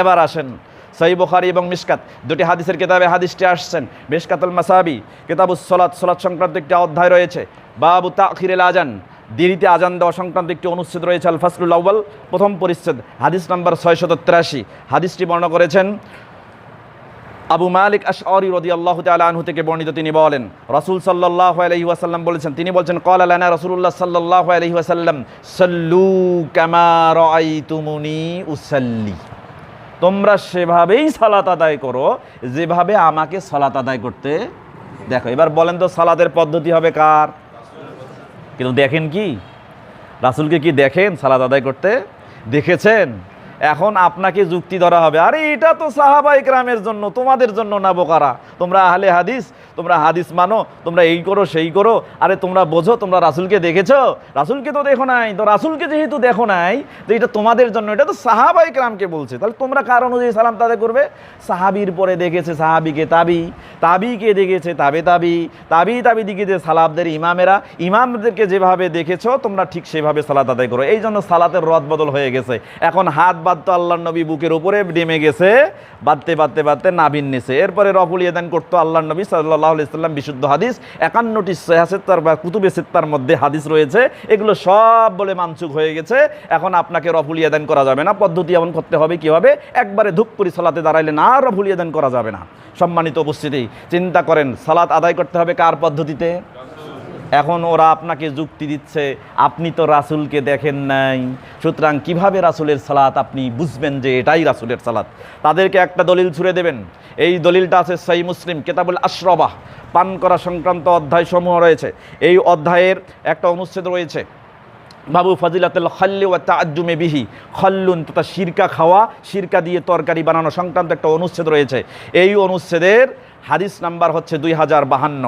এবার আসেন। সহি বুখারি এবং মিশকাত দুটি হাদিসের কিতাবে হাদিসটি আসছেন। মিশকাতুল মাসাবি, কিতাবুস সলাৎ সলাৎ সংক্রান্ত একটি অধ্যায় রয়েছে। বাবু তাখিরেল আজান দেরিতে আজান দেওয়া সংক্রান্ত একটি অনুচ্ছেদ রয়েছে আল ফাসলুল আউ্বাল প্রথম পরিচ্ছেদ, হাদিস নাম্বার ছয়শত তিরাশি। হাদিসটি বর্ণনা করেছেন আবু মালিক আশআরি রাদিয়াল্লাহু তাআলা আনহু থেকে বর্ণিত তিনি বলেন, রসুল সাল্লাল্লাহু আলাইহি ওয়াসাল্লাম বলেছেন, তিনি বলছেন কল লানা রসুল্লাহ সাল্লাল্লাহু আলাইহি ওয়াসাল্লাম, সাল্লু কামা রাআইতুমুনি উসাল্লি। তোমরা সেভাবেই সালাত আদায় করো, যেভাবে আমাকে সালাত আদায় করতে দেখো। এবার বলেন তো সালাদের পদ্ধতি হবে কার? কিন্তু দেখেন কি? রাসুলকে কি দেখেন সালাত আদায় করতে? দেখেছেন? এখন আপনাকে যুক্তি ধরা হবে। আরে এটা তো সাহাবাই গ্রামের জন্য, তোমাদের জন্য না বোকারা? তোমরা আহলে হাদিস, তোমরা হাদিস মানো, তোমরা এই করো, সেই করো। আরে তোমরা বোঝো, তোমরা রাসুলকে দেখেছ? রাসুলকে তো দেখো নাই। তো রাসুলকে যেহেতু দেখো নাই, তো এটা তোমাদের জন্য, এটা তো সাহাবাই গ্রামকে বলছে। তাহলে তোমরা কার অনুযায়ী সালাম তাদের করবে? সাহাবির পরে দেখেছে সাহাবিকে তাবি। তাবিকে দেখেছে তাবে তাবি। তাবি তাবি দিকে যে সালাবদের ইমামেরা, ইমামদেরকে যেভাবে দেখেছ, তোমরা ঠিক সেভাবে সালাত আদায় করো। এই জন্য সালাতের রদ বদল হয়ে গেছে। এখন হাত বাঁধতো আল্লাহ নবী বুকের উপরে নেমে গেছে বাঁধতে বাঁধতে বাঁধতে নাবিন নিছে এরপরে রফুল ইয়েদান করতো আল্লাহ নবী সাল্লাহ ইসলাম বিশুদ্ধ হাদিস। একান্নটি সেহাসেত্তার বা কুতুবে সিত্তার মধ্যে হাদিস রয়েছে। এগুলো সব বলে মানসুক হয়ে গেছে। এখন আপনাকে রফুল ইয়েদান করা যাবে না। পদ্ধতি এমন করতে হবে কি হবে? একবারে ধূপ করি সালাতে দাঁড়াইলে না রফুল ইয়েদান করা যাবে না। সম্মানিত উপস্থিতি, চিন্তা করেন, সালাত আদায় করতে হবে কার পদ্ধতিতে? এখন ওরা আপনাকে যুক্তি দিচ্ছে, আপনি তো রাসুলকে দেখেন নাই। সুতরাং কীভাবে রাসুলের সালাত আপনি বুঝবেন যে এটাই রাসুলের সালাত? তাদেরকে একটা দলিল ছুড়ে দেবেন। এই দলিলটা আছে সাই মুসলিম কেতাবুল আশরবাহ। পান করা সংক্রান্ত অধ্যায় সমূহ রয়েছে। এই অধ্যায়ের একটা অনুচ্ছেদ রয়েছে। বাবু ফাজিলাতুল খাল্লি ওয়া তাআজ্জুমে বিহি। খল্লুন, তথা শিরকা খাওয়া, শিরকা দিয়ে তরকারি বানানো সংক্রান্ত একটা অনুচ্ছেদ রয়েছে। এই অনুচ্ছেদের হাদিস নাম্বার হচ্ছে দুই হাজার বাহান্ন।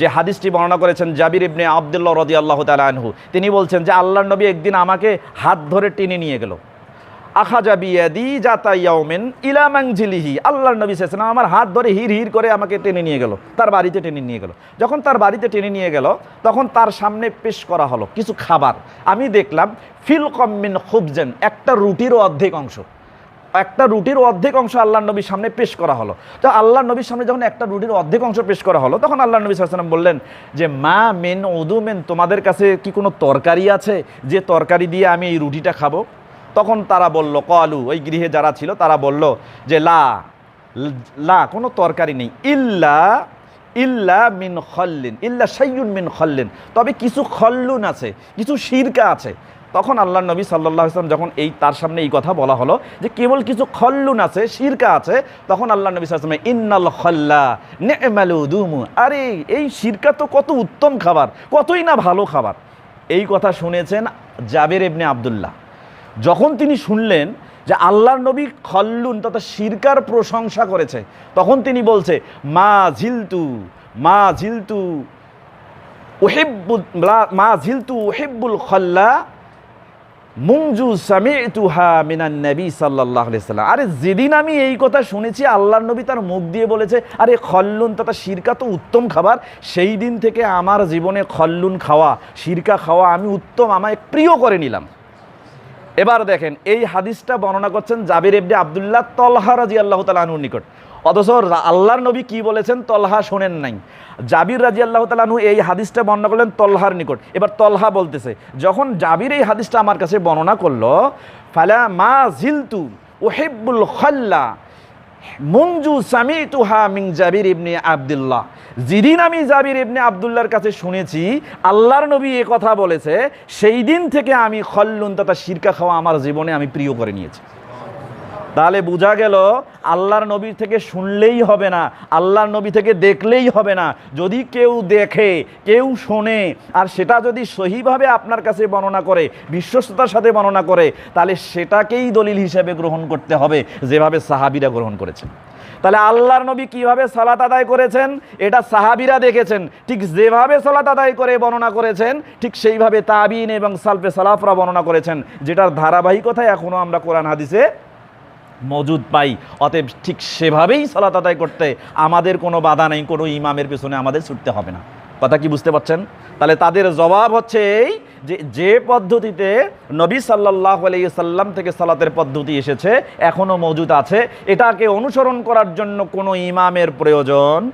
যে হাদিসটি বর্ণনা করেছেন জাবির ইবনে আবদুল্লাহ রদি আল্লাহ আনহু, তিনি বলছেন যে আল্লাহ নবী একদিন আমাকে হাত ধরে টেনে নিয়ে গেল। আখাজা বিয়াদি জাতা ইয়াউমিন ইলা মাংজিলিহি আল্লাহর নবী সেসনা আমার হাত ধরে হির হির করে আমাকে টেনে নিয়ে গেল, তার বাড়িতে টেনে নিয়ে গেল। যখন তার বাড়িতে টেনে নিয়ে গেল, তখন তার সামনে পেশ করা হলো কিছু খাবার। আমি দেখলাম ফিল কম্মিন খুবজেন, একটা রুটিরও অর্ধেক অংশ। একটা রুটির অর্ধেক অংশ আল্লাহ নবীর সামনে পেশ করা হলো। তো আল্লাহ নবীর সামনে যখন একটা রুটির অর্ধেক অংশ পেশ করা হলো, তখন আল্লাহ নবী সাল্লাম বললেন যে, মা মেন উদু মেন তোমাদের কাছে কি কোনো তরকারি আছে? যে তরকারি দিয়ে আমি এই রুটিটা খাব? তখন তারা বলল, কলু, ওই গৃহে যারা ছিল, তারা বলল যে, লা লা, কোনো তরকারি নেই। ইল্লা ইল্লা মিন খল্লিন, ইল্লা সাইয়ুন মিন খল্লিন। তবে কিছু খল্লুন আছে, কিছু শিরকা আছে। তখন আল্লাহ নবী সাল্লাহ ইসলাম যখন এই তার সামনে এই কথা বলা হলো যে কেবল কিছু খল্লুন আছে, শিরকা আছে, তখন আল্লাহ নবী সাল্লাম ইন্নাল খল্লা নেমালু দুমু আরে, এই শিরকা তো কত উত্তম খাবার, কতই না ভালো খাবার। এই কথা শুনেছেন জাবের ইবনে আবদুল্লাহ। যখন তিনি শুনলেন যে আল্লাহর নবী খল্লুন তথা শিরকার প্রশংসা করেছে, তখন তিনি বলছে, মা ঝিলতু মা ঝিলতু ওহেব্বুল মা ঝিলতু ওহেব্বুল খল্লা মুংজু সামিতুহা মিনান নবী সাল্লাহ সাল্লাম। আরে, যেদিন আমি এই কথা শুনেছি, আল্লাহর নবী তার মুখ দিয়ে বলেছে, আরে, খল্লুন তথা শিরকা তো উত্তম খাবার। সেই দিন থেকে আমার জীবনে খল্লুন খাওয়া, শিরকা খাওয়া আমি উত্তম, আমায় প্রিয় করে নিলাম। এবার দেখেন, এই হাদিসটা বর্ণনা করছেন জাবির এবনে আবদুল্লাহ তলহা রাজি আল্লাহ তালাহুর নিকট। অথচ আল্লাহর নবী কি বলেছেন? তলহা শোনেন নাই। জাবির রাজি আল্লাহ তালাহু এই হাদিসটা বর্ণনা করলেন তলহার নিকট। এবার তলহা বলতেছে, যখন জাবির এই হাদিসটা আমার কাছে বর্ণনা করল, ফালা মা জিলতু ওহেব্বুল খল্লা মঞ্জু সামি তুহা মিং জাবির ইবনে আবদুল্লাহ। যেদিন আমি জাবির ইবনে আবদুল্লাহর কাছে শুনেছি, আল্লাহর নবী এ কথা বলেছে, সেই দিন থেকে আমি খল্লুন তথা শিরকা খাওয়া আমার জীবনে আমি প্রিয় করে নিয়েছি। তাহলে বোঝা গেল আল্লাহর নবী থেকে শুনলেই হবে না, আল্লাহর নবী থেকে দেখলেই হবে না। যদি কেউ দেখে, কেউ শোনে, আর সেটা যদি সহিভাবে আপনার কাছে বর্ণনা করে, বিশ্বস্ততার সাথে বর্ণনা করে, তাহলে সেটাকেই দলিল হিসেবে গ্রহণ করতে হবে, যেভাবে সাহাবিরা গ্রহণ করেছেন। তাহলে আল্লাহর নবী কীভাবে সালাত আদায় করেছেন? এটা সাহাবিরা দেখেছেন। ঠিক যেভাবে সালাত আদায় করে বর্ণনা করেছেন, ঠিক সেইভাবে তাবিন এবং সালফে সালাফরা বর্ণনা করেছেন, যেটার ধারাবাহিকতায় এখনও আমরা কোরআন হাদিসে মজুদ পাই। অতএব ঠিক সেভাবেই সালাত আদায় করতে আমাদের কোনো বাধা নেই, কোনো ইমামের পেছনে আমাদের ছুটতে হবে না। কথা কি বুঝতে পারছেন? তাহলে তাদের জবাব হচ্ছে এই যে যে পদ্ধতিতে নবী সাল্লাহ সাল্লাম থেকে সালাতের পদ্ধতি এসেছে এখনও মজুদ আছে। এটাকে অনুসরণ করার জন্য কোনো ইমামের প্রয়োজন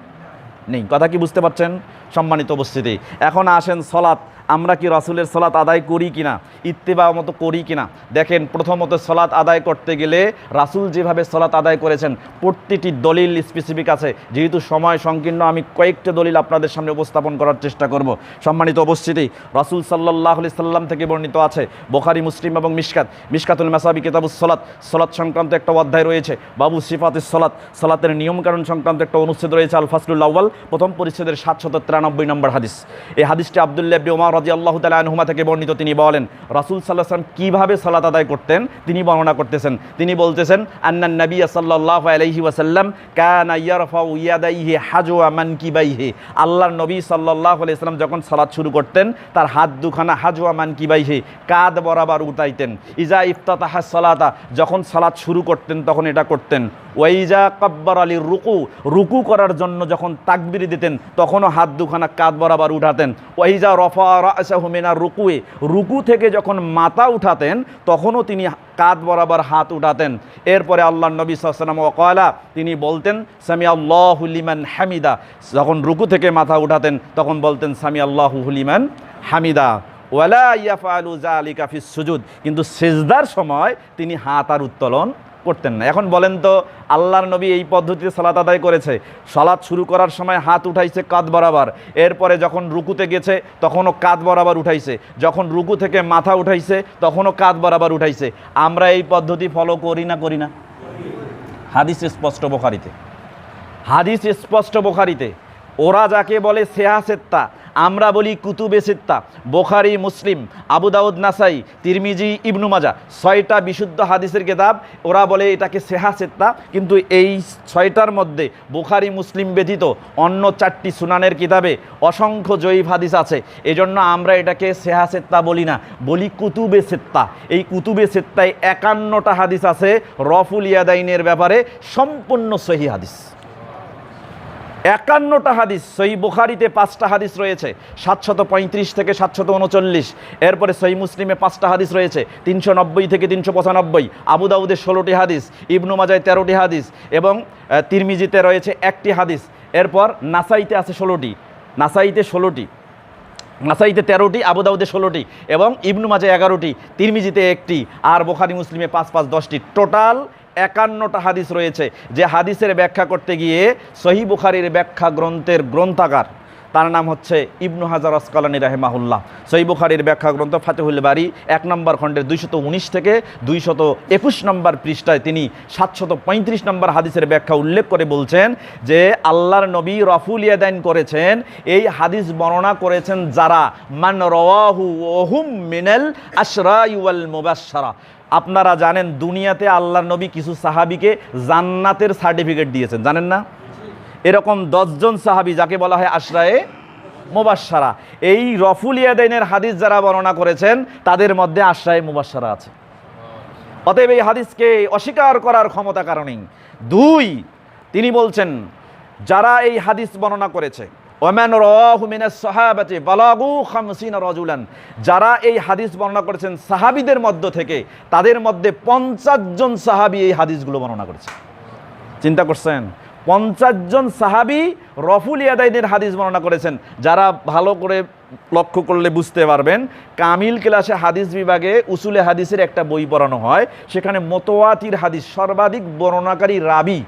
নেই। কথা কি বুঝতে পারছেন? সম্মানিত উপস্থিতি। এখন আসেন সলাৎ আমরা কি রাসুলের সলাৎ আদায় করি কিনা? ইত্তেবা মতো করি কিনা? দেখেন, প্রথমত সলাৎ আদায় করতে গেলে রাসুল যেভাবে সলাৎ আদায় করেছেন প্রতিটি দলিল স্পেসিফিক আছে। যেহেতু সময় সংকীর্ণ, আমি কয়েকটা দলিল আপনাদের সামনে উপস্থাপন করার চেষ্টা করব। সম্মানিত উপস্থিতি, রাসুল সাল্লাহ আলি সাল্লাম থেকে বর্ণিত আছে, বোখারি, মুসলিম এবং মিশকাত। মিশকাতুল মাসাবি, কেতাবুস সলাৎ সলাৎ সংক্রান্ত একটা অধ্যায় রয়েছে। বাবু সিফাতুস সলাৎ সলাতের নিয়মকানুন সংক্রান্ত একটা অনুচ্ছেদ রয়েছে আল ফাসলুল প্রথম পরিচ্ছেদের সাতশত তিরানব্বই নম্বর হাদিস। এই হাদিসটি আবদুল্লাহ ওমর রাজি আল্লাহ তালা আনহুমা থেকে বর্ণিত তিনি বলেন, রাসুল সাল্লাহ সাল্লাম কীভাবে সালাত আদায় করতেন? তিনি বর্ণনা করতেছেন, তিনি বলতেছেন, আন্নান নবী সাল্লাহ আলাইহি ওয়াসাল্লাম কানা ইয়ারফাউ ইয়াদাইহি হাজওয়া মানকিবাইহি। আল্লাহর নবী সাল্লাহ আলাইহি যখন সালাত শুরু করতেন, তার হাত দুখানা হাজওয়া মানকিবাইহি কাদ বরাবর উঠাইতেন। ইজা ইফতাতাহা সালাতা, যখন সালাত শুরু করতেন, তখন এটা করতেন। ওয়াইজা কব্বর আলী রুকু রুকু করার জন্য যখন তাকবির দিতেন, তখনও হাত দুখানা কাঁধ বরাবর উঠাতেন। ওয়াইজা রফা রাসাহুমেনা রুকুয়ে রুকু থেকে যখন মাথা উঠাতেন, তখনও তিনি কাঁধ বরাবর হাত উঠাতেন। এরপরে আল্লাহ নবী সাল্লাম ওকয়লা তিনি বলতেন সামি আল্লাহুলিমান হামিদা। যখন রুকু থেকে মাথা উঠাতেন, তখন বলতেন সামি আল্লাহুলিমান হামিদা। ওয়ালা ইয়াফালু জালিকা ফিস সুজুদ। কিন্তু সেজদার সময় তিনি হাত আর উত্তোলন করতেন না। এখন বলেন তো, আল্লাহর নবী এই পদ্ধতিতে সালাত আদায় করেছে। সালাত শুরু করার সময় হাত উঠাইছে কাঁধ বরাবর। এরপরে যখন রুকুতে গেছে, তখনও কাঁধ বরাবর উঠাইছে। যখন রুকু থেকে মাথা উঠাইছে, তখনও কাঁধ বরাবর উঠাইছে। আমরা এই পদ্ধতি ফলো করি না করি না? হাদিস স্পষ্ট বোখারিতে। হাদিস স্পষ্ট বোখারিতে। ওরা যাকে বলে সেহাসেত্তা আমরা বলি কুতুবে সিত্তা, বোখারি, মুসলিম, আবু দাউদ, নাসাই, তিরমিজি, ইবনু মাজা, ছয়টা বিশুদ্ধ হাদিসের কেতাব, ওরা বলে এটাকে সেহা সেত্তা, কিন্তু এই ছয়টার মধ্যে বোখারি, মুসলিম ব্যতীত অন্য চারটি সুনানের কিতাবে অসংখ্য জয়ীফ হাদিস আছে। এজন্য আমরা এটাকে সেহা সেত্তা বলি না, বলি কুতুবে সেত্তা। এই কুতুবে সেত্তায় একান্নটা হাদিস আছে, রফুল ইয়াদাইনের ব্যাপারে সম্পূর্ণ সহি হাদিস। একান্নটা হাদিস সহি বুখারিতে পাঁচটা হাদিস রয়েছে, সাতশত পঁয়ত্রিশ থেকে সাতশত উনচল্লিশ। এরপরে সহি মুসলিমে পাঁচটা হাদিস রয়েছে তিনশো নব্বই থেকে তিনশো পঁচানব্বই আবু দাউদে ষোলোটি হাদিস, ইবনু মাজায় তেরোটি হাদিস এবং তিরমিজিতে রয়েছে একটি হাদিস। এরপর নাসাইতে আছে ষোলোটি, নাসাইতে ষোলোটি, নাসাইতে তেরোটি, আবুদাউদে ষোলোটি এবং ইবনু মাঝে এগারোটি, তিরমিজিতে একটি, আর বোখারি মুসলিমে পাঁচ পাঁচ দশটি। টোটাল একান্নটা হাদিস রয়েছে। যে হাদিসের ব্যাখ্যা করতে গিয়ে সহি বুখারির ব্যাখ্যা গ্রন্থের গ্রন্থাগার, তার নাম হচ্ছে ইবনু হাজার আসকালানি রাহেমাহুল্লাহ। সহি বুখারির ব্যাখ্যা গ্রন্থ ফাতেহুল বাড়ি এক নম্বর খণ্ডের দুইশত উনিশ থেকে দুইশত একুশ নম্বর পৃষ্ঠায় তিনি সাতশত পঁয়ত্রিশ নম্বর হাদিসের ব্যাখ্যা উল্লেখ করে বলছেন যে, আল্লাহর নবী রফুল ইয়াদাইন করেছেন, এই হাদিস বর্ণনা করেছেন যারা, মান রওয়াহু ওহুম মিনাল আশরা ইউয়াল মুবাশশারা। আপনারা জানেন দুনিয়াতে আল্লাহর নবী কিছু সাহাবিকে জান্নাতের সার্টিফিকেট দিয়েছেন, জানেন না? এরকম দশজন সাহাবি যাকে বলা হয় আশরায়ে মুবাশশারা। এই রফুল ইয়াদাইনের হাদিস যারা বর্ণনা করেছেন, তাদের মধ্যে আশরায়ে মুবাশশারা আছে। অতএব এই হাদিসকে অস্বীকার করার ক্ষমতা কারণেই দুই, তিনি বলছেন, যারা এই হাদিস বর্ণনা করেছে যারা এই হাদিস বর্ণনা করেছেন, সাহাবিদের মধ্য থেকে, তাদের মধ্যে পঞ্চাশ জন সাহাবি এই হাদিসগুলো বর্ণনা করেছে। চিন্তা করছেন? পঞ্চাশ জন সাহাবি রফুল ইয়াদাইদের হাদিস বর্ণনা করেছেন, যারা ভালো করে লক্ষ্য করলে বুঝতে পারবেন, কামিল ক্লাসে হাদিস বিভাগে উসুলে হাদিসের একটা বই পড়ানো হয়। সেখানে মোতোয়াতির হাদিস, সর্বাধিক বর্ণনাকারী রাবি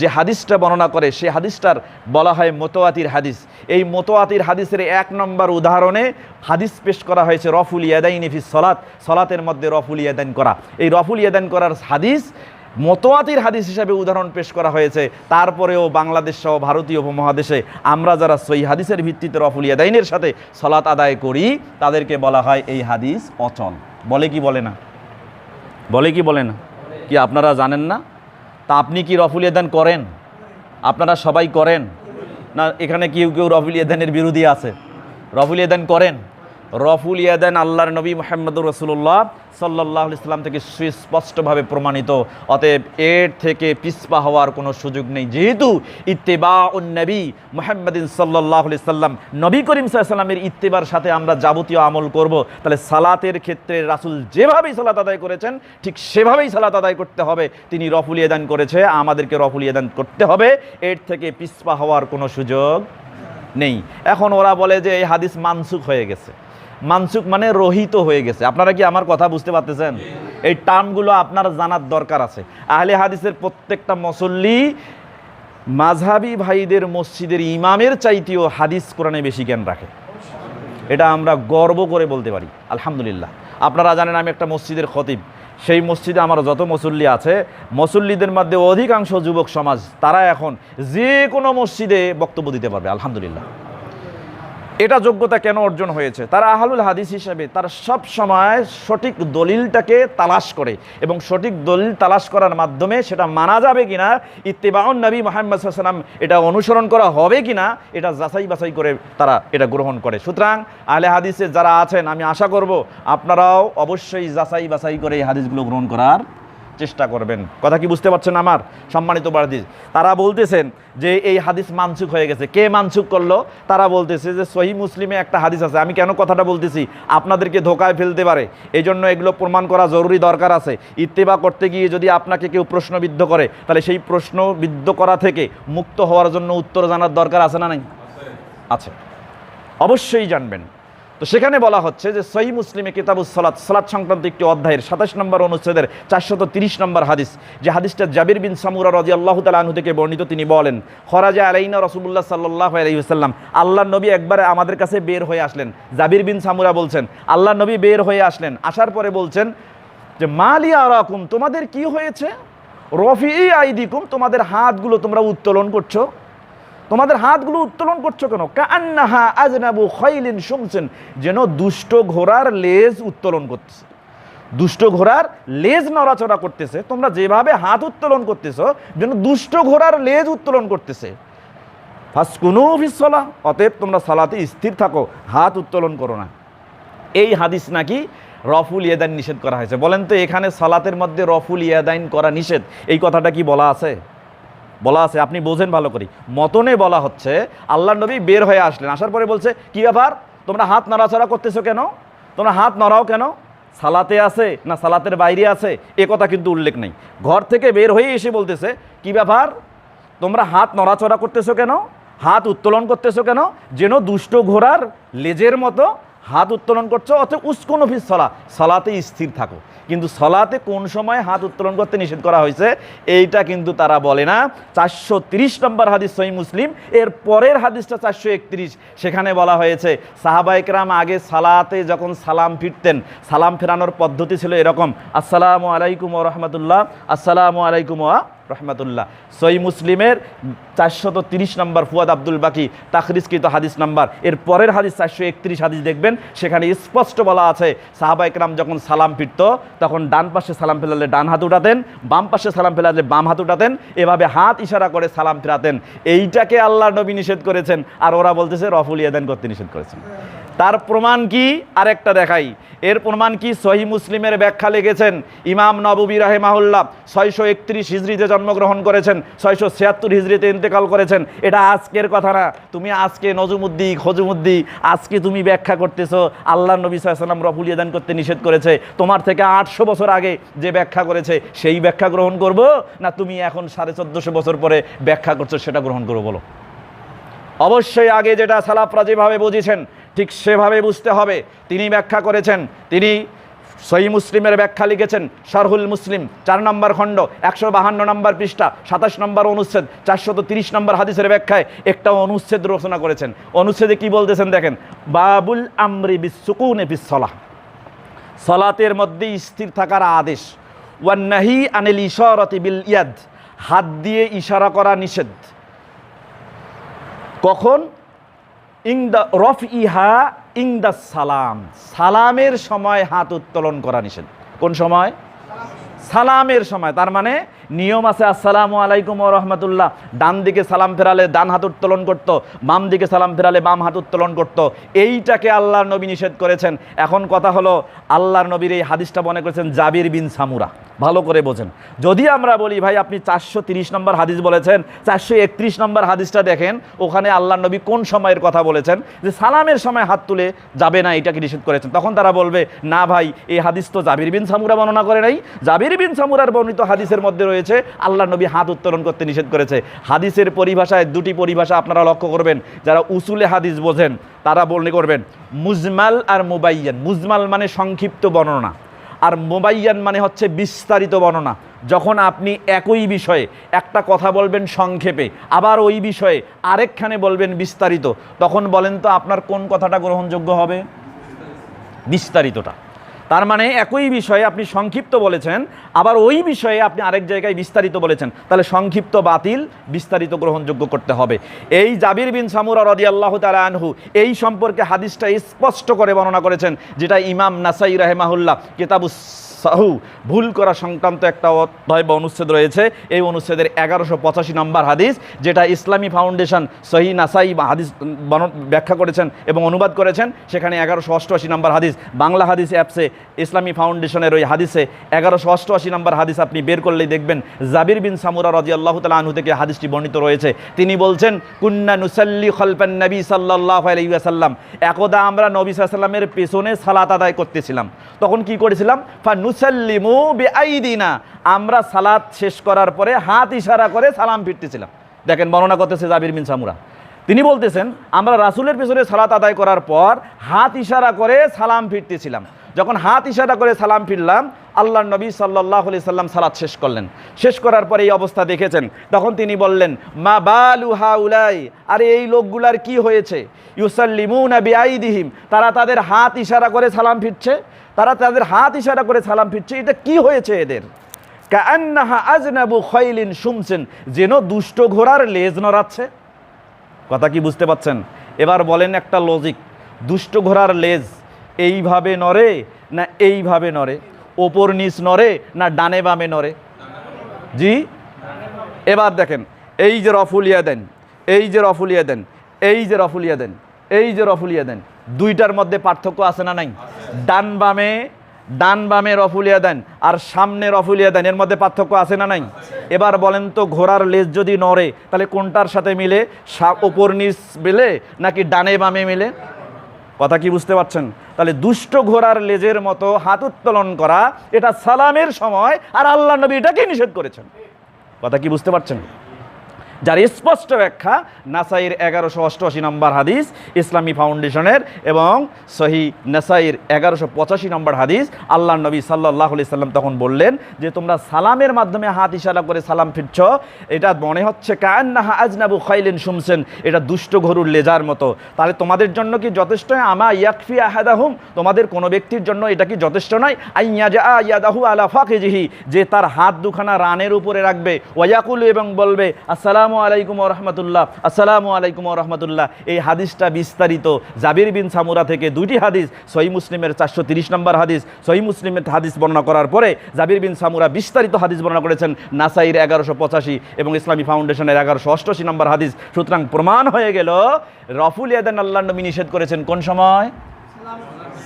যে হাদিসটা বর্ণনা করে, সে হাদিসটার বলা হয় মোতোয়াতির হাদিস। এই মোতোয়াতির হাদিসের এক নম্বর উদাহরণে হাদিস পেশ করা হয়েছে, রফুল ইয়াদাইন ইফিস সলাত, সলাতের মধ্যে রফুল ইয়াদাইন করা। এই রফুল ইয়াদাইন করার হাদিস মতোয়াতির হাদিস হিসাবে উদাহরণ পেশ করা হয়েছে। তারপরেও বাংলাদেশ সহ ভারতীয় উপমহাদেশে আমরা যারা সই হাদিসের ভিত্তিতে রফুল ইয়াদাইনের সাথে সলাত আদায় করি, তাদেরকে বলা হয় এই হাদিস অচল। বলে কি বলে না? বলে কি বলে না? কি আপনারা জানেন না? তা আপনি কি রফুল ইয়াদান করেন? আপনারা সবাই করেন? না, এখানে কেউ কেউ রফুল ইয়াদানের বিরোধী আছে। রফুল ইয়াদান করেন? রফুল ইয়াদান আল্লাহর নবী মোহাম্মদুর রসুল্লাহ সাল্লাহ ইসলাম থেকে সুস্পষ্টভাবে প্রমাণিত। অতএব এর থেকে পিসপা হওয়ার কোনো সুযোগ নেই। যেহেতু ইত্তেবা নবী মোহাম্মদিন সাল্লাহ সাল্লাম, নবী করিম সাল্লামের ইত্তেবার সাথে আমরা যাবতীয় আমল করব। তাহলে সালাতের ক্ষেত্রে রাসুল যেভাবেই সালাত আদায় করেছেন, ঠিক সেভাবেই সালাত আদায় করতে হবে। তিনি রফুল ইয়াদান করেছে, আমাদেরকে রফুল ইয়াদান করতে হবে। এর থেকে পিসপা হওয়ার কোনো সুযোগ নেই। এখন ওরা বলে যে, এই হাদিস মানসুখ হয়ে গেছে। মানসুখ মানে রহিত হয়ে গেছে। আপনারা কি আমার কথা বুঝতে পারতেছেন? এই টার্মগুলো আপনার জানার দরকার আছে। আহলে হাদিসের প্রত্যেকটা মুসল্লি মাঝহাবি ভাইদের মসজিদের ইমামের চাইতেও হাদিস কোরআনে বেশি জ্ঞান রাখে। এটা আমরা গর্ব করে বলতে পারি। আলহামদুলিল্লাহ। আপনারা জানেন আমি একটা মসজিদের খতিব। সেই মসজিদে আমার যত মুসল্লি আছে, মুসল্লিদের মধ্যে অধিকাংশ যুবক সমাজ, তারা এখন যে কোনো মসজিদে বক্তব্য দিতে পারবে। আলহামদুলিল্লাহ। এটা যোগ্যতা কেন অর্জন হয়েছে? তারা আহলুল হাদিস হিসাবে তারা সব সময় সঠিক দলিলটাকে তালাশ করে এবং সঠিক দলিল তালাশ করার মাধ্যমে সেটা মানা যাবে কিনা, ইত্তেবাউন নবী মোহাম্মদ সাল্লাম এটা অনুসরণ করা হবে কিনা, এটা যাচাই বাছাই করে তারা এটা গ্রহণ করে। সুতরাং আহলে হাদিসে যারা আছেন, আমি আশা করব আপনারাও অবশ্যই যাচাই বাছাই করে এই হাদিসগুলো গ্রহণ করার চেষ্টা করবেন। কথা কি বুঝতে পারছেন আমার? সম্মানিত বারদিস তারা বলতেছেন যে এই হাদিস মানসুক হয়ে গেছে। কে মানসুক করল? তারা বলতেছে যে সহি মুসলিমে একটা হাদিস আছে। আমি কেন কথাটা বলতেছি? আপনাদেরকে ধোকায় ফেলতে পারে। এই জন্য এগুলো প্রমাণ করা জরুরি দরকার আছে। ইত্তেবা করতে গিয়ে যদি আপনাকে কেউ প্রশ্নবিদ্ধ করে, তাহলে সেই প্রশ্নবিদ্ধ করা থেকে মুক্ত হওয়ার জন্য উত্তর জানার দরকার আছে না নাই? আছে। অবশ্যই জানবেন। তো সেখানে বলা হচ্ছে যে সহি মুসলিমে কিতাবুস সালাত সালাত সংক্রান্ত একটি অধ্যায়ের সাতাশ নম্বর অনুচ্ছেদের চারশত তিরিশ নম্বর হাদিস, যে হাদিসটা জাবির বিন সামুরা রাজি আল্লাহ তালু থেকে বর্ণিত, তিনি বলেন, খরাজা আলাইনা রসুল্লাহ সাল্লাহ আলাইসাল্লাম আল্লাহ নবী একবারে আমাদের কাছে বের হয়ে আসলেন। জাবির বিন সামুরা বলছেন আল্লাহ নবী বের হয়ে আসলেন। আসার পরে বলছেন যে মালিয়া রাকুম তোমাদের কি হয়েছে? রফি আইদিকুম, তোমাদের হাতগুলো তোমরা উত্তোলন করছ। তোমাদের হাতগুলো উত্তোলন করছ কেন? কান্নাহা আজনাবু খৈলিন শুনছেন যেন দুষ্ট ঘোড়ার লেজ উত্তোলন করতেছে। দুষ্ট ঘোড়ার লেজ নড়াচড়া করতেছে। তোমরা যেভাবে হাত উত্তোলন করতেছো, যেন দুষ্ট ঘোড়ার লেজ উত্তোলন করতেছে। ফার্স্ট কোনো ফিসলা অতএব তোমরা সালাতে স্থির থাকো, হাত উত্তোলন করো না। এই হাদিস নাকি রফুল ইয়াদাইন নিষেধ করা হয়েছে। বলেন তো, এখানে সালাতের মধ্যে রফুল ইয়াদাইন করা নিষেধ। এই কথাটা কি বলা আছে? বলা আছে, আপনি বোঝেন ভালো করি। মতনে বলা হচ্ছে আল্লাহ নবী বের হয়ে আসলেন। আসার পরে বলছে, কি ব্যাপার? তোমরা হাত নড়াচড়া করতেছো কেন? তোমরা হাত নড়াও কেন? সালাতে আছে না সালাতের বাইরে আছে? এ কথা কিন্তু উল্লেখ নেই। ঘর থেকে বের হয়ে এসে বলতেছে, কি ব্যাপার? তোমরা হাত নড়াচড়া করতেছো কেন? হাত উত্তোলন করতেছো কেন? যেন দুষ্ট ঘোড়ার লেজের মতো হাত উত্তোলন করছ অথচ উস্কুন অফিস সলা সলাতে স্থির থাকো। কিন্তু সলাতে কোন সময় হাত উত্তোলন করতে নিষেধ করা হয়েছে, এইটা কিন্তু তারা বলে না। চারশো তিরিশ নম্বর হাদিস সহি মুসলিম, এর পরের হাদিসটা চারশো একত্রিশ। সেখানে বলা হয়েছে সাহাবাইকরাম আগে সালাতে যখন সালাম ফিরতেন, সালাম ফেরানোর পদ্ধতি ছিল এরকম, আসসালামু আলাইকুম রহমতুল্লাহ, আসসালামু আলাইকুম রহমতুল্লাহ। সই মুসলিমের চারশত তিরিশ নম্বর ফুয়াদ আব্দুল বাকি, তাখরিজকৃত হাদিস নাম্বার। এর পরের হাদিস চারশো একত্রিশ হাদিস দেখবেন, সেখানে স্পষ্ট বলা আছে সাহাবা একরাম যখন সালাম ফিরত, তখন ডান পাশে সালাম ফেলালে ডান হাত উঠাতেন, বাম পাশে সালাম ফেলালে বাম হাত উঠাতেন, এভাবে হাত ইশারা করে সালাম ফেরাতেন। এইটাকে আল্লাহ নবী নিষেধ করেছেন, আর ওরা বলতেছে রফুল ইয়াদান করতে নিষেধ করেছেন। তার প্রমাণ কি? আরেকটা দেখাই। এর প্রমাণ কি? সহি মুসলিমের ব্যাখ্যা লেগেছেন ইমাম নববী রাহেমাহুল্লাহ। ছয়শো একত্রিশ হিজড়িতে জন্মগ্রহণ করেছেন, ছয়শো ছিয়াত্তর হিজড়িতে ইন্তেকাল করেছেন। এটা আজকের কথা না। তুমি আজকে নজুমুদ্দি খজুমুদ্দি আজকে তুমি ব্যাখ্যা করতেছো আল্লাহ নবী সাল্লাম রফুল ইয়াদান করতে নিষেধ করেছে। তোমার থেকে আটশো বছর আগে যে ব্যাখ্যা করেছে, সেই ব্যাখ্যা গ্রহণ করব? না তুমি এখন সাড়ে চোদ্দোশো বছর পরে ব্যাখ্যা করছ, সেটা গ্রহণ করব, বলো। অবশ্যই আগে যেটা সালাফরা যেভাবে বুঝেছেন ঠিক সেভাবে বুঝতে হবে। তিনি ব্যাখ্যা করেছেন, তিনি সহি মুসলিমের ব্যাখ্যা লিখেছেন, শারহুল মুসলিম, চার নম্বর খণ্ড, একশো বাহান্ন নম্বর পৃষ্ঠা, সাতাশ নম্বর অনুচ্ছেদ, চারশত তিরিশ নম্বর হাদিসের ব্যাখ্যায় একটা অনুচ্ছেদ রচনা করেছেন। অনুচ্ছেদে কি বলতেছেন দেখেন, বাবুল আমরি বিসুকুনে বিসলাহ সলাতের মধ্যে স্থির থাকার আদেশ। ওয়ান্নাহি আনিল ইশারতি বিল ইয়াদ। হাত দিয়ে ইশারা করা নিষেধ। কখন? ইংদা রফ ইহা ইংদা সালাম। সালামের সময় হাত উত্তোলন করা নিষেধ। কোন সময়? সালামের সময়। তার মানে নিয়ম আছে, আসসালামু আলাইকুম রহমতুল্লাহ। ডান দিকে সালাম ফেরালে ডান হাত উত্তোলন করত, বাম দিকে সালাম ফেরালে বাম হাত উত্তোলন করত। এইটাকে আল্লাহর নবী নিষেধ করেছেন। এখন কথা হলো, আল্লাহর নবীর এই হাদিসটা মনে করেছেন জাবির বিন সামুরা। ভালো করে বোঝেন। যদি আমরা বলি, ভাই, আপনি চারশো তিরিশ নম্বর হাদিস বলেছেন, চারশো একত্রিশ নম্বর হাদিসটা দেখেন, ওখানে আল্লাহ নবী কোন সময়ের কথা বলেছেন? যে সালামের সময় হাত তুলে যাবে না, এটাকে নিষেধ করেছেন। তখন তারা বলবে, না ভাই, এই হাদিস তো জাবির বিন সামুরা বর্ণনা করে নাই। জাবির বিন সামুরার বর্ণিত হাদিসের মধ্যে রয়েছে আল্লাহ নবী হাত উত্তোলন করতে নিষেধ করেছে। হাদিসের পরিভাষায় দুটি পরিভাষা আপনারা লক্ষ্য করবেন। যারা উসুলে হাদিস বোঝেন, তারা বর্ণি করবেন, মুজমাল আর মুবাইয়ান। মুজমাল মানে সংক্ষিপ্ত বর্ণনা। আর মোবাইয়ান মানে হচ্ছে বিস্তারিত বর্ণনা। যখন আপনি একই বিষয়ে একটা কথা বলবেন সংক্ষেপে, আবার ওই বিষয়ে আরেকখানে বলবেন বিস্তারিত, তখন বলেন তো আপনার কোন কথাটা গ্রহণযোগ্য হবে? বিস্তারিতটা। তার মানে একই বিষয়ে আপনি সংক্ষিপ্ত বলেছেন, আবার ওই বিষয়ে আপনি আরেক জায়গায় বিস্তারিত বলেছেন। তাহলে সংক্ষিপ্ত বাতিল, বিস্তারিত গ্রহণযোগ্য করতে হবে। এই জাবির বিন সামুরা রদি আল্লাহ তালা আনহু এই সম্পর্কে হাদিসটা স্পষ্ট করে বর্ণনা করেছেন, যেটা ইমাম নাসাই রাহেমাহুল্লাহ, কিতাবুস সাহু, ভুল করা সংক্রান্ত একটা অধ্যায় বা অনুচ্ছেদ রয়েছে। এই অনুচ্ছেদের এগারোশো পঁচাশি নম্বর হাদিস, যেটা ইসলামী ফাউন্ডেশন সহি নাসাই হাদিস ব্যাখ্যা করেছেন এবং অনুবাদ করেছেন। সেখানে এগারোশো অষ্টআশি নম্বর হাদিস, বাংলা হাদিস অ্যাপসে, ইসলামী ফাউন্ডেশনের ওই হাদিসে এগারোশো অষ্টআশি নম্বর হাদিস আপনি বের করলেই দেখবেন, জাবির বিন সামুরা রাজি আল্লাহ তালা আনহু থেকে হাদিসটি বর্ণিত রয়েছে। তিনি বলছেন, কুন্না নুসাল্লি খলফান নবী সাল্লাহ আলাইসাল্লাম একদা আমরা নবী সাল্লামের পেছনে সালাত আদায় করতেছিলাম। তখন কি করেছিলাম? ফা নুসাল্লিমু বে আইদিনা আমরা সালাত শেষ করার পরে হাত ইশারা করে সালাম ফিরতেছিলাম। দেখেন বর্ণনা করতেছে জাবির বিন সামুরা। তিনি বলতেছেন, আমরা রাসুলের পেছনে সালাত আদায় করার পর হাত ইশারা করে সালাম ফিরতেছিলাম। যখন হাত ইশারা করে সালাম ফিরলাম আল্লাহ নবী সাল্লাহ আলি সাল্লাম সালাত শেষ করলেন। শেষ করার পরে এই অবস্থা দেখেছেন। তখন তিনি বললেন, মা বালু হা উলাই আরে এই লোকগুলার কি হয়েছে? ইউসাল্লিমুনা বিআইদিহিম। তারা তাদের হাত ইশারা করে সালাম ফিরছে? তারা তাদের হাত ইশারা করে সালাম ফিরছে। এটা কি হয়েছে এদের? কান্নাহা যেন দুষ্ট ঘোড়ার লেজ নড়াচ্ছে। কথা কি বুঝতে পাচ্ছেন? এবার বলেন একটা লজিক দুষ্ট ঘোড়ার লেজ এইভাবে নড়ে না এইভাবে নড়ে? ওপর নিচ নড়ে না ডানে বামে নড়ে? জি? এবার দেখেন, এই যে রফুলিয়া দেন, এই যে রফুলিয়া দেন, এই যে রফুলিয়া দেন, এই যে রফুলিয়া দেন দুইটার মধ্যে পার্থক্য আছে না নাই? ডান বামে ডান বামে রফুলিয়া দেন আর সামনে রফুলিয়া দেন এর মধ্যে পার্থক্য আছে না নাই? এবার বলেন তো ঘোড়ার লেজ যদি নড়ে, তাহলে কোনটার সাথে মিলে? ওপর নিচ মিলে নাকি ডানে বামে মিলে? কথা কি বুঝতে পারছেন? তাহলে দুষ্ট ঘোড়ার লেজের মতো হাত উত্তোলন করা, এটা সালামের সময় আর আল্লাহ নবী এটাকে নিষেধ করেছেন। কথা কি বুঝতে পারছেন? যার স্পষ্ট ব্যাখ্যা নাসাইর এগারোশো অষ্টআশি নম্বর হাদিস, ইসলামী ফাউন্ডেশনের এবং সহি নাসাইর এগারোশো পঁচাশি নম্বর হাদিস আল্লাহ নবী সাল্লাহ আলি সাল্লাম তখন বললেন যে, তোমরা সালামের মাধ্যমে হাত ইশারা করে সালাম ফিরছ। এটা মনে হচ্ছে কান্নাহা আজনাবু খাইলেন শুনছেন এটা দুষ্ট ঘরুর লেজার মতো। তাহলে তোমাদের জন্য কি যথেষ্ট? আমা ইয়াকফি আহাদাহুম। তোমাদের কোনো ব্যক্তির জন্য এটা কি যথেষ্ট নয়? আইয়াজা ইয়াদাহু আলা ফাকিজিহি। যে তার হাত দুখানা রানের উপরে রাখবে। ওয়াকুল এবং বলবে, আসসালামু আলাইকুম রহমতুল্লাহ। আসসালামু আলাইকুম রহমতুল্লাহ। এই হাদিসটা বিস্তারিত জাবির বিন সামুরা থেকে দুইটি হাদিস সহি মুসলিমের চারশো তিরিশ নম্বর হাদিস সহি মুসলিমের হাদিস বর্ণনা করার পরে জাবির বিন সামুরা বিস্তারিত হাদিস বর্ণনা করেছেন নাসাইর এগারোশো পঁচাশি এবং ইসলামী ফাউন্ডেশনের এগারোশো অষ্টআশি নম্বর হাদিস। সুতরাং প্রমাণ হয়ে গেল, রফুল ইয়াদান আল্লাহ নবী নিষেধ করেছেন কোন সময়?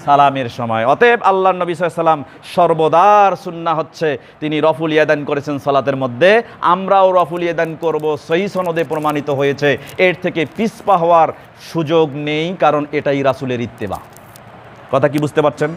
সালামের সময়। অতএব আল্লাহ নবী সাল্লাম সর্বদার সুন্না হচ্ছে তিনি রফুল ইয়াদান করেছেন সালাতের মধ্যে। আমরাও রফুল ইয়াদান করব, সহি সনদে প্রমাণিত হয়েছে। এর থেকে পিসপা হওয়ার সুযোগ নেই, কারণ এটাই রাসুলের ইত্তেবা। কথা কি বুঝতে পারছেন?